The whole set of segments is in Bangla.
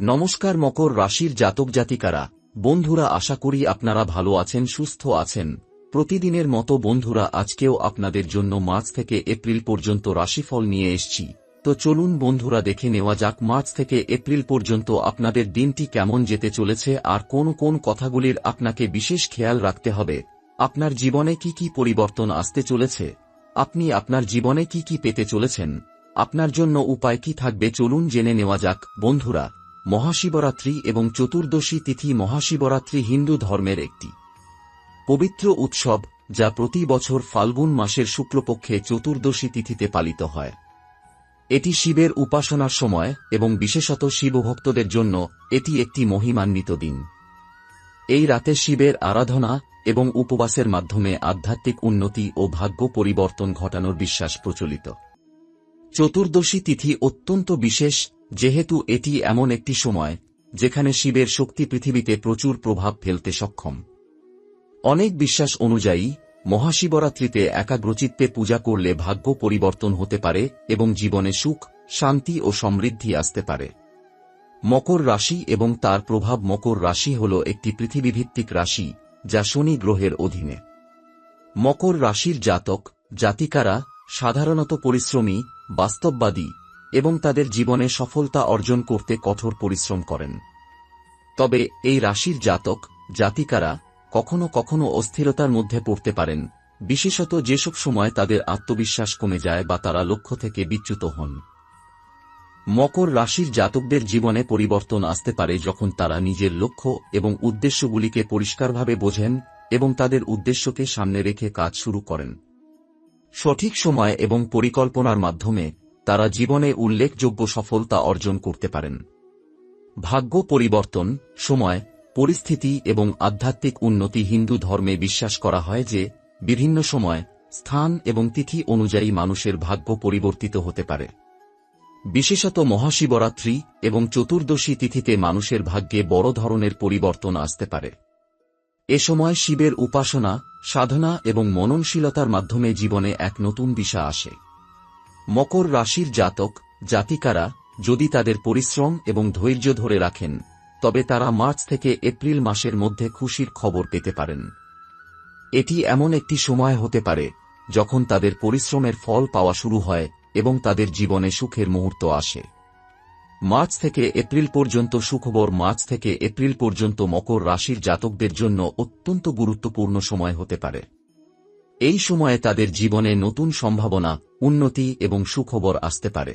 নমস্কার মকর রাশির জাতক জাতিকারা, বন্ধুরা আশা করি আপনারা ভালো আছেন, সুস্থ আছেন। প্রতিদিনের মতো বন্ধুরা, আজকেও আপনাদের জন্য মার্চ থেকে এপ্রিল পর্যন্ত রাশিফল নিয়ে এসছি। তো চলুন বন্ধুরা দেখে নেওয়া যাক মার্চ থেকে এপ্রিল পর্যন্ত আপনাদের দিনটি কেমন যেতে চলেছে আর কোন কোন কথাগুলির আপনাকে বিশেষ খেয়াল রাখতে হবে। আপনার জীবনে কি কি পরিবর্তন আসতে চলেছে? আপনি আপনার জীবনে কি কি পেতে চলেছেন? আপনার জন্য উপায় কি থাকবে চলুন জেনে নেওয়া যাক। বন্ধুরা মহাশিবরাত্রি এবং চতুর্দশী তিথি মহাশিবরাত্রি হিন্দু ধর্মের একটি। পবিত্র উৎসব, যা প্রতি বছর ফাল্গুন মাসের শুক্লপক্ষে চতুর্দশী তিথিতে পালিত হয়। এটি শিবের উপাসনার সময় এবং বিশেষত শিবভক্তদের জন্য এটি একটি মহিমান্বিত দিন। এই রাতে শিবের আরাধনা এবং উপবাসের মাধ্যমে আধ্যাত্মিক উন্নতি ও ভাগ্য পরিবর্তন ঘটানোর বিশ্বাস প্রচলিত। চতুর্দশী তিথি অত্যন্ত বিশেষ যেহেতু এটি এমন একটি সময়, যেখানে শিবের শক্তি পৃথিবীতে প্রচুর প্রভাব ফেলতে সক্ষম। অনেক বিশ্বাস অনুযায়ী, মহাশিবরাত্রিতে একাগ্রচিত্তে পূজা করলে ভাগ্য পরিবর্তন হতে পারে এবং জীবনে সুখ, শান্তি ও সমৃদ্ধি আসতে পারে। মকর রাশি এবং তার প্রভাব মকর রাশি হল একটি পৃথিবীভিত্তিক রাশি, যা শনি গ্রহের অধীনে। মকর রাশির জাতক, জাতিকারা, সাধারণত পরিশ্রমী, বাস্তববাদী এবং তাদের জীবনে সফলতা অর্জন করতে কঠোর পরিশ্রম করেন। তবে এই রাশির জাতক, জাতিকারা কখনো কখনো অস্থিরতার মধ্যে পড়তে পারেন, বিশেষত যেসব সময় তাদের আত্মবিশ্বাস কমে যায় বা তারা লক্ষ্য থেকে বিচ্যুত হন। মকর রাশির জাতকদের জীবনে পরিবর্তন আসতে পারে যখন তারা নিজের লক্ষ্য এবং উদ্দেশ্যগুলিকে পরিষ্কারভাবে বোঝেন এবং তাদের উদ্দেশ্যকে সামনে রেখে কাজ শুরু করেন। সঠিক সময় এবং পরিকল্পনার মাধ্যমে তারা জীবনে উল্লেখযোগ্য সফলতা অর্জন করতে পারেন। ভাগ্য পরিবর্তন, সময়, পরিস্থিতি এবং আধ্যাত্মিক উন্নতি হিন্দু ধর্মে বিশ্বাস করা হয় যে, বিভিন্ন সময়, স্থান এবং তিথি অনুযায়ী মানুষের ভাগ্য পরিবর্তিত হতে পারে। বিশেষত মহাশিবরাত্রি এবং চতুর্দশী তিথিতে মানুষের ভাগ্যে বড় ধরনের পরিবর্তন আসতে পারে। এ সময় শিবের উপাসনা, সাধনা এবং মননশীলতার মাধ্যমে জীবনে এক নতুন দিশা আসে। মকর রাশির জাতক, জাতিকারা যদি তাদের পরিশ্রম এবং ধৈর্য ধরে রাখেন, তবে তারা মার্চ থেকে এপ্রিল মাসের মধ্যে খুশির খবর পেতে পারেন। এটি এমন একটি সময় হতে পারে, যখন তাদের পরিশ্রমের ফল পাওয়া শুরু হয় এবং তাদের জীবনে সুখের মুহূর্ত আসে। মার্চ থেকে এপ্রিল পর্যন্ত সুখবর মার্চ থেকে এপ্রিল পর্যন্ত মকর রাশির জাতকদের জন্য অত্যন্ত গুরুত্বপূর্ণ সময় হতে পারে। এই সময়ে তাদের জীবনে নতুন সম্ভাবনা, উন্নতি এবং সুখবর আসতে পারে।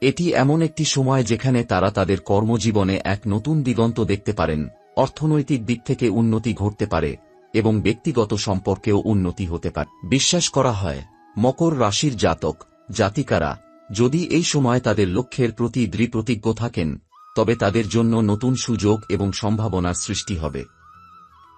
এটি এমন একটি সময় যেখানে তারা তাদের কর্মজীবনে এক নতুন দিগন্ত দেখতে পারেন, অর্থনৈতিক দিক থেকে উন্নতি ঘটতে পারে এবং ব্যক্তিগত সম্পর্কেও উন্নতি হতে পারে। বিশ্বাস করা হয়, মকর রাশির জাতক, জাতিকারা, যদি এই সময় তাদের লক্ষ্যের প্রতি দৃঢ়প্রতিজ্ঞ থাকেন, তবে তাদের জন্য নতুন সুযোগ এবং সম্ভাবনার সৃষ্টি হবে।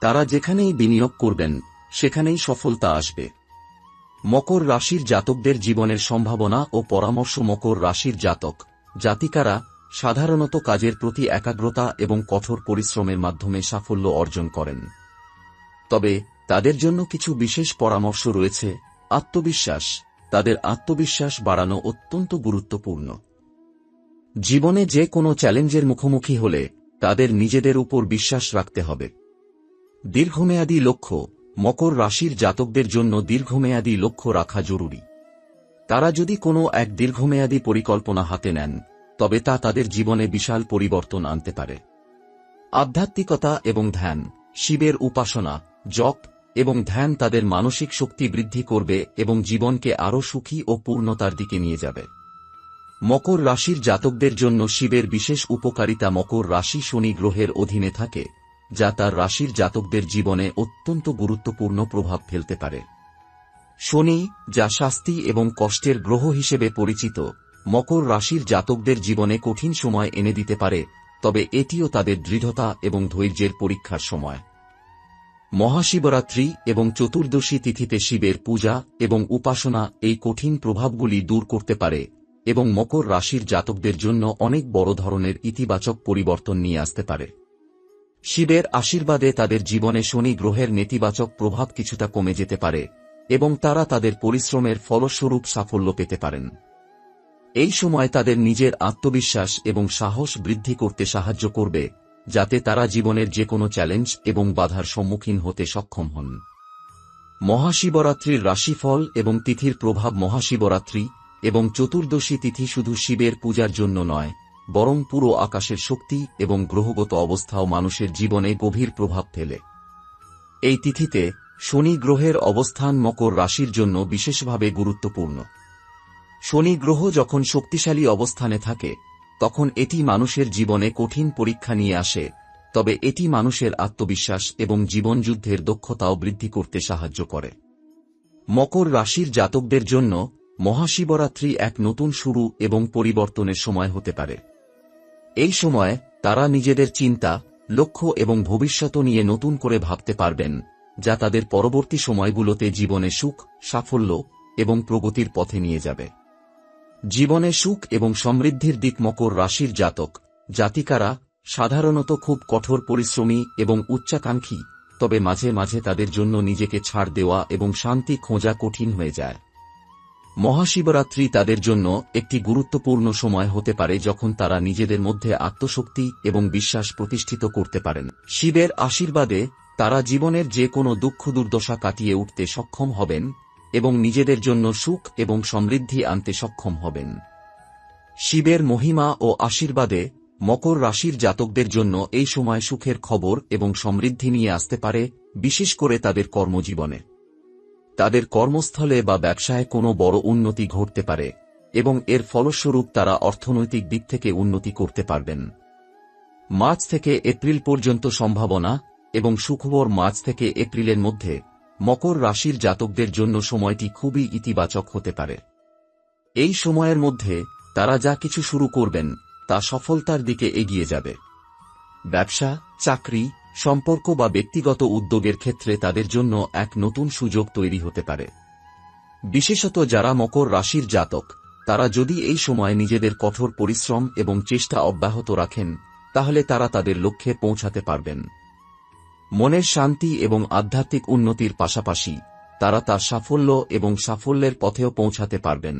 তারা যেখানেই বিনিয়োগ করবেন সেখানেই সফলতা আসবে। মকর রাশির জাতকদের জীবনের সম্ভাবনা ও পরামর্শ মকর রাশির জাতক। জাতিকারা সাধারণত কাজের প্রতি একাগ্রতা এবং কঠোর পরিশ্রমের মাধ্যমে সাফল্য অর্জন করেন। তবে তাদের জন্য কিছু বিশেষ পরামর্শ রয়েছে। আত্মবিশ্বাস। তাদের আত্মবিশ্বাস বাড়ানো অত্যন্ত গুরুত্বপূর্ণ। জীবনে যে কোনো চ্যালেঞ্জের মুখোমুখি হলে তাদের নিজেদের উপর বিশ্বাস রাখতে হবে। দীর্ঘমেয়াদী লক্ষ্য মকর রাশির জাতকদের জন্য দীর্ঘমেয়াদী লক্ষ্য রাখা জরুরি। তারা যদি কোনো এক দীর্ঘমেয়াদী পরিকল্পনা হাতে নেন, তবে তা তাদের জীবনে বিশাল পরিবর্তন আনতে পারে। আধ্যাত্মিকতা এবং ধ্যান, শিবের উপাসনা, জপ এবং ধ্যান তাদের মানসিক শক্তি বৃদ্ধি করবে এবং জীবনকে আরও সুখী ও পূর্ণতার দিকে নিয়ে যাবে। মকর রাশির জাতকদের জন্য শিবের বিশেষ উপকারিতা মকর রাশি শনি গ্রহের অধীনে থাকে। যা তার রাশির জাতকদের জীবনে অত্যন্ত গুরুত্বপূর্ণ প্রভাব ফেলতে পারে। শনি, যা শাস্তি এবং কষ্টের গ্রহ হিসেবে পরিচিত, মকর রাশির জাতকদের জীবনে কঠিন সময় এনে দিতে পারে, তবে এটিও তাদের দৃঢ়তা এবং ধৈর্যের পরীক্ষার সময়। মহাশিবরাত্রি এবং চতুর্দশী তিথিতে শিবের পূজা এবং উপাসনা এই কঠিন প্রভাবগুলি দূর করতে পারে এবং মকর রাশির জাতকদের জন্য অনেক বড় ধরনের ইতিবাচক পরিবর্তন নিয়ে আসতে পারে। শিবের আশীর্বাদে তাদের জীবনে শনি গ্রহের নেতিবাচক প্রভাব কিছুটা কমে যেতে পারে, এবং তারা তাদের পরিশ্রমের ফলস্বরূপ সাফল্য পেতে পারেন। এই সময় তাদের নিজের আত্মবিশ্বাস এবং সাহস বৃদ্ধি করতে সাহায্য করবে, যাতে তারা জীবনের যে কোনো চ্যালেঞ্জ এবং বাধার সম্মুখীন হতে সক্ষম হন। মহাশিবরাত্রির রাশিফল এবং তিথির প্রভাব মহাশিবরাত্রি এবং চতুর্দশী তিথি শুধু শিবের পূজার জন্য নয় বরং পুরো আকাশের শক্তি এবং গ্রহগত অবস্থাও মানুষের জীবনে গভীর প্রভাব ফেলে। এই তিথিতে শনি গ্রহের অবস্থান মকর রাশির জন্য বিশেষভাবে গুরুত্বপূর্ণ। শনি গ্রহ যখন শক্তিশালী অবস্থানে থাকে, তখন এটি মানুষের জীবনে কঠিন পরীক্ষা নিয়ে আসে, তবে এটি মানুষের আত্মবিশ্বাস এবং জীবনযুদ্ধের দক্ষতাও বৃদ্ধি করতে সাহায্য করে। মকর রাশির জাতকদের জন্য মহাশিবরাত্রি এক নতুন শুরু এবং পরিবর্তনের সময় হতে পারে। এই সময় তারা নিজেদের চিন্তা, লক্ষ্য এবং ভবিষ্যৎ নিয়ে নতুন করে ভাবতে পারবেন, যা তাদের পরবর্তী সময়গুলোতে জীবনে সুখ, সাফল্য এবং প্রগতির পথে নিয়ে যাবে। জীবনে সুখ এবং সমৃদ্ধির দিক মকর রাশির জাতক, জাতিকারা সাধারণত খুব কঠোর পরিশ্রমী এবং উচ্চাকাঙ্ক্ষী, তবে মাঝে মাঝে তাদের জন্য নিজেকে ছাড় দেওয়া এবং শান্তি খোঁজা কঠিন হয়ে যায়। মহাশিবরাত্রি তাদের জন্য একটি গুরুত্বপূর্ণ সময় হতে পারে যখন তারা নিজেদের মধ্যে আত্মশক্তি এবং বিশ্বাস প্রতিষ্ঠিত করতে পারেন। শিবের আশীর্বাদে তারা জীবনের যে কোনো দুঃখ দুর্দশা কাটিয়ে উঠতে সক্ষম হবেন এবং নিজেদের জন্য সুখ এবং সমৃদ্ধি আনতে সক্ষম হবেন। শিবের মহিমা ও আশীর্বাদে মকর রাশির জাতকদের জন্য এই সময় সুখের খবর এবং সমৃদ্ধি নিয়ে আসতে পারে, বিশেষ করে তাদের কর্মজীবনে। তাদের কর্মস্থলে বা ব্যবসায় কোনো বড় উন্নতি ঘটতে পারে, এবং এর ফলস্বরূপ তারা অর্থনৈতিক দিক থেকে উন্নতি করতে পারবেন। মার্চ থেকে এপ্রিল পর্যন্ত সম্ভাবনা এবং সুখবর মার্চ থেকে এপ্রিলের মধ্যে মকর রাশির জাতকদের জন্য সময়টি খুবই ইতিবাচক হতে পারে। এই সময়ের মধ্যে তারা যা কিছু শুরু করবেন তা সফলতার দিকে এগিয়ে যাবে। ব্যবসা, চাকরি সম্পর্ক বা ব্যক্তিগত উদ্যোগের ক্ষেত্রে তাদের জন্য এক নতুন সুযোগ তৈরি হতে পারে। বিশেষত যারা মকর রাশির জাতক, তারা যদি এই সময় নিজেদের কঠোর পরিশ্রম এবং চেষ্টা অব্যাহত রাখেন, তাহলে তারা তাদের লক্ষ্যে পৌঁছাতে পারবেন। মনের শান্তি এবং আধ্যাত্মিক উন্নতির পাশাপাশি তারা তার সাফল্য এবং সাফল্যের পথেও পৌঁছাতে পারবেন।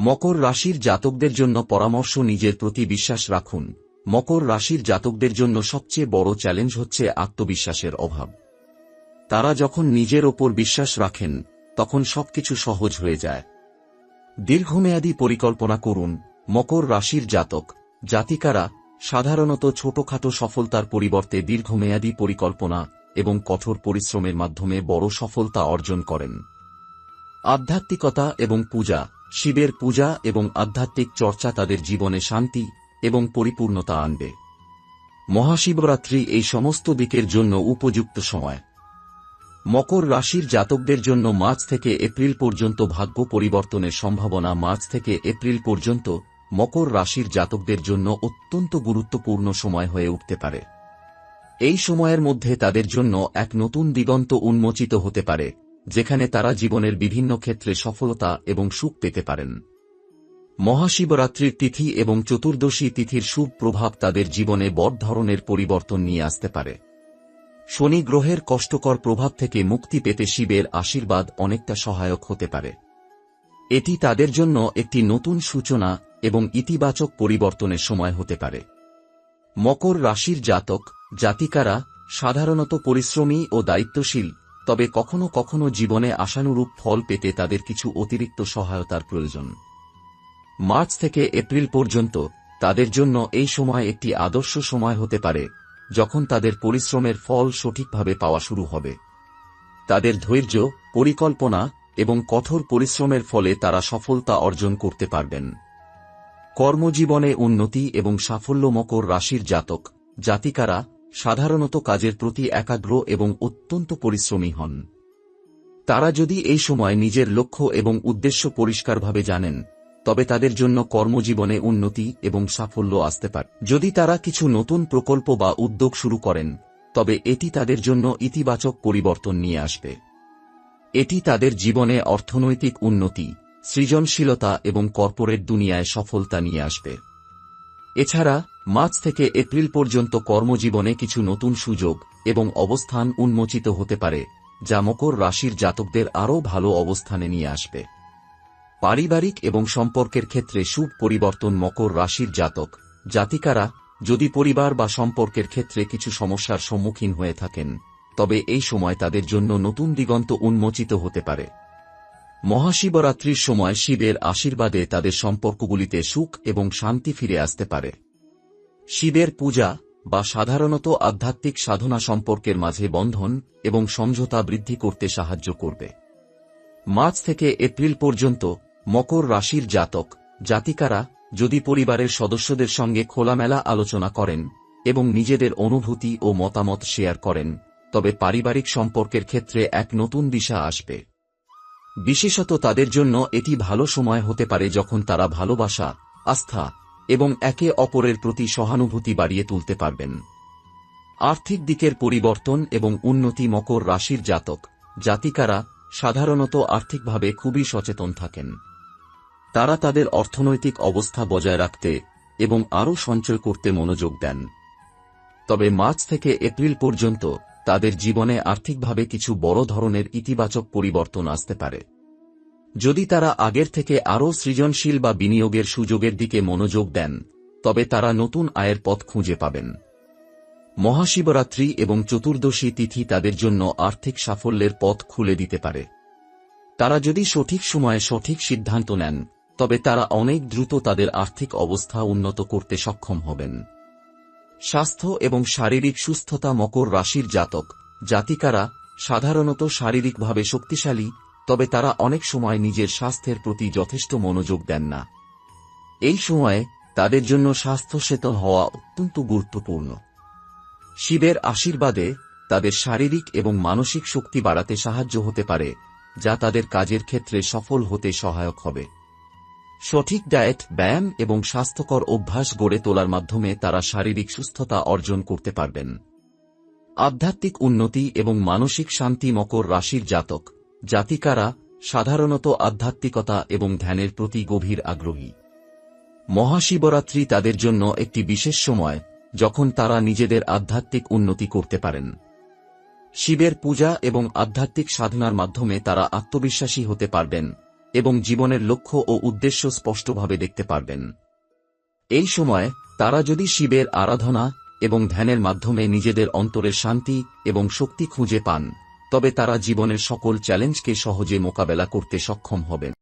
মকর রাশির জাতকদের জন্য পরামর্শ নিজের প্রতি বিশ্বাস রাখুন। মকর রাশির জাতকদের জন্য সবচেয়ে বড় চ্যালেঞ্জ হচ্ছে আত্মবিশ্বাসের অভাব। তারা যখন নিজের ওপর বিশ্বাস রাখেন, তখন সবকিছু সহজ হয়ে যায়। দীর্ঘমেয়াদী পরিকল্পনা করুন, মকর রাশির জাতক, জাতিকারা, সাধারণত ছোটখাটো সফলতার পরিবর্তে দীর্ঘমেয়াদী পরিকল্পনা এবং কঠোর পরিশ্রমের মাধ্যমে বড় সফলতা অর্জন করেন। আধ্যাত্মিকতা এবং পূজা, শিবের পূজা এবং আধ্যাত্মিক চর্চা তাদের জীবনে শান্তি এবং পরিপূর্ণতা আনবে। মহাশিবরাত্রি এই সমস্ত দিকের জন্য উপযুক্ত সময়। মকর রাশির জাতকদের জন্য মার্চ থেকে এপ্রিল পর্যন্ত ভাগ্য পরিবর্তনের সম্ভাবনা মার্চ থেকে এপ্রিল পর্যন্ত মকর রাশির জাতকদের জন্য অত্যন্ত গুরুত্বপূর্ণ সময় হয়ে উঠতে পারে। এই সময়ের মধ্যে তাদের জন্য এক নতুন দিগন্ত উন্মোচিত হতে পারে, যেখানে তারা জীবনের বিভিন্ন ক্ষেত্রে সফলতা এবং সুখ পেতে পারেন। মহাশিবরাত্রির তিথি এবং চতুর্দশী তিথির শুভ প্রভাব তাদের জীবনে বড় ধরনের পরিবর্তন নিয়ে আসতে পারে। শনি গ্রহের কষ্টকর প্রভাব থেকে মুক্তি পেতে শিবের আশীর্বাদ অনেকটা সহায়ক হতে পারে। এটি তাদের জন্য একটি নতুন সূচনা এবং ইতিবাচক পরিবর্তনের সময় হতে পারে। মকর রাশির জাতক, জাতিকারা, সাধারণত পরিশ্রমী ও দায়িত্বশীল, তবে কখনো কখনো জীবনে আশানুরূপ ফল পেতে তাদের কিছু অতিরিক্ত সহায়তার প্রয়োজন। মার্চ থেকে এপ্রিল পর্যন্ত তাদের জন্য এই সময় একটি আদর্শ সময় হতে পারে, যখন তাদের পরিশ্রমের ফল সঠিকভাবে পাওয়া শুরু হবে। তাদের ধৈর্য, পরিকল্পনা এবং কঠোর পরিশ্রমের ফলে তারা সফলতা অর্জন করতে পারবেন। কর্মজীবনে উন্নতি এবং সাফল্য মকর রাশির জাতক, জাতিকারা সাধারণত কাজের প্রতি একাগ্র এবং অত্যন্ত পরিশ্রমী হন। তারা যদি এই সময় নিজের লক্ষ্য এবং উদ্দেশ্য পরিষ্কারভাবে জানেন তবে তাদের জন্য কর্মজীবনে উন্নতি এবং সাফল্য আসতে পারে। যদি তারা কিছু নতুন প্রকল্প বা উদ্যোগ শুরু করেন, তবে এটি তাদের জন্য ইতিবাচক পরিবর্তন নিয়ে আসবে। এটি তাদের জীবনে অর্থনৈতিক উন্নতি, সৃজনশীলতা এবং কর্পোরেট দুনিয়ায় সফলতা নিয়ে আসবে। এছাড়া, মার্চ থেকে এপ্রিল পর্যন্ত কর্মজীবনে কিছু নতুন সুযোগ এবং অবস্থান উন্মোচিত হতে পারে, যা মকর রাশির জাতকদের আরও ভালো অবস্থানে নিয়ে আসবে। পারিবারিক এবং সম্পর্কের ক্ষেত্রে শুভ পরিবর্তন মকর রাশির জাতক। জাতিকারা, যদি পরিবার বা সম্পর্কের ক্ষেত্রে কিছু সমস্যার সম্মুখীন হয়ে থাকেন, তবে এই সময় তাদের জন্য নতুন দিগন্ত উন্মোচিত হতে পারে। মহাশিবরাত্রির সময় শিবের আশীর্বাদে তাদের সম্পর্কগুলিতে সুখ এবং শান্তি ফিরে আসতে পারে। শিবের পূজা বা সাধারণত আধ্যাত্মিক সাধনা সম্পর্কের মাঝে বন্ধন এবং সমঝোতা বৃদ্ধি করতে সাহায্য করবে। মার্চ থেকে এপ্রিল পর্যন্ত মকর রাশির জাতক, জাতিকারা, যদি পরিবারের সদস্যদের সঙ্গে খোলামেলা আলোচনা করেন এবং নিজেদের অনুভূতি ও মতামত শেয়ার করেন, তবে পারিবারিক সম্পর্কের ক্ষেত্রে এক নতুন দিশা আসবে। বিশেষত তাদের জন্য এটি ভালো সময় হতে পারে যখন তারা ভালোবাসা, আস্থা এবং একে অপরের প্রতি সহানুভূতি বাড়িয়ে তুলতে পারবেন। আর্থিক দিকের পরিবর্তন এবং উন্নতি মকর রাশির জাতক, জাতিকারা সাধারণত আর্থিকভাবে খুবই সচেতন থাকেন। তারা তাদের অর্থনৈতিক অবস্থা বজায় রাখতে এবং আরও সঞ্চয় করতে মনোযোগ দেন। তবে মার্চ থেকে এপ্রিল পর্যন্ত তাদের জীবনে আর্থিকভাবে কিছু বড় ধরনের ইতিবাচক পরিবর্তন আসতে পারে। যদি তারা আগের থেকে আরও সৃজনশীল বা বিনিয়োগের সুযোগের দিকে মনোযোগ দেন, তবে তারা নতুন আয়ের পথ খুঁজে পাবেন। মহাশিবরাত্রি এবং চতুর্দশী তিথি তাদের জন্য আর্থিক সাফল্যের পথ খুলে দিতে পারে। তারা যদি সঠিক সময়ে সঠিক সিদ্ধান্ত নেন তবে তারা অনেক দ্রুত তাদের আর্থিক অবস্থা উন্নত করতে সক্ষম হবেন। স্বাস্থ্য এবং শারীরিক সুস্থতা মকর রাশির জাতক। জাতিকারা সাধারণত শারীরিকভাবে শক্তিশালী, তবে তারা অনেক সময় নিজের স্বাস্থ্যের প্রতি যথেষ্ট মনোযোগ দেন না। এই সময়ে তাদের জন্য স্বাস্থ্য সেতন হওয়া অত্যন্ত গুরুত্বপূর্ণ। শিবের আশীর্বাদে তাদের শারীরিক এবং মানসিক শক্তি বাড়াতে সাহায্য হতে পারে, যা তাদের কাজের ক্ষেত্রে সফল হতে সহায়ক হবে। সঠিক ডায়েট, ব্যায়াম এবং স্বাস্থ্যকর অভ্যাস গড়ে তোলার মাধ্যমে তারা শারীরিক সুস্থতা অর্জন করতে পারবেন। আধ্যাত্মিক উন্নতি এবং মানসিক শান্তি মকর রাশির জাতক, জাতিকারা সাধারণত আধ্যাত্মিকতা এবং ধ্যানের প্রতি গভীর আগ্রহী। মহাশিবরাত্রি তাদের জন্য একটি বিশেষ সময়, যখন তারা নিজেদের আধ্যাত্মিক উন্নতি করতে পারেন। শিবের পূজা এবং আধ্যাত্মিক সাধনার মাধ্যমে তারা আত্মবিশ্বাসী হতে পারবেন। এবং জীবনের লক্ষ্য ও উদ্দেশ্য স্পষ্টভাবে দেখতে পারবেন। এই সময়, তারা যদি শিবের আরাধনা এবং ধ্যানের মাধ্যমে নিজেদের অন্তরের শান্তি এবং শক্তি খুঁজে পান, তবে তারা জীবনের সকল চ্যালেঞ্জকে সহজে মোকাবেলা করতে সক্ষম হবেন।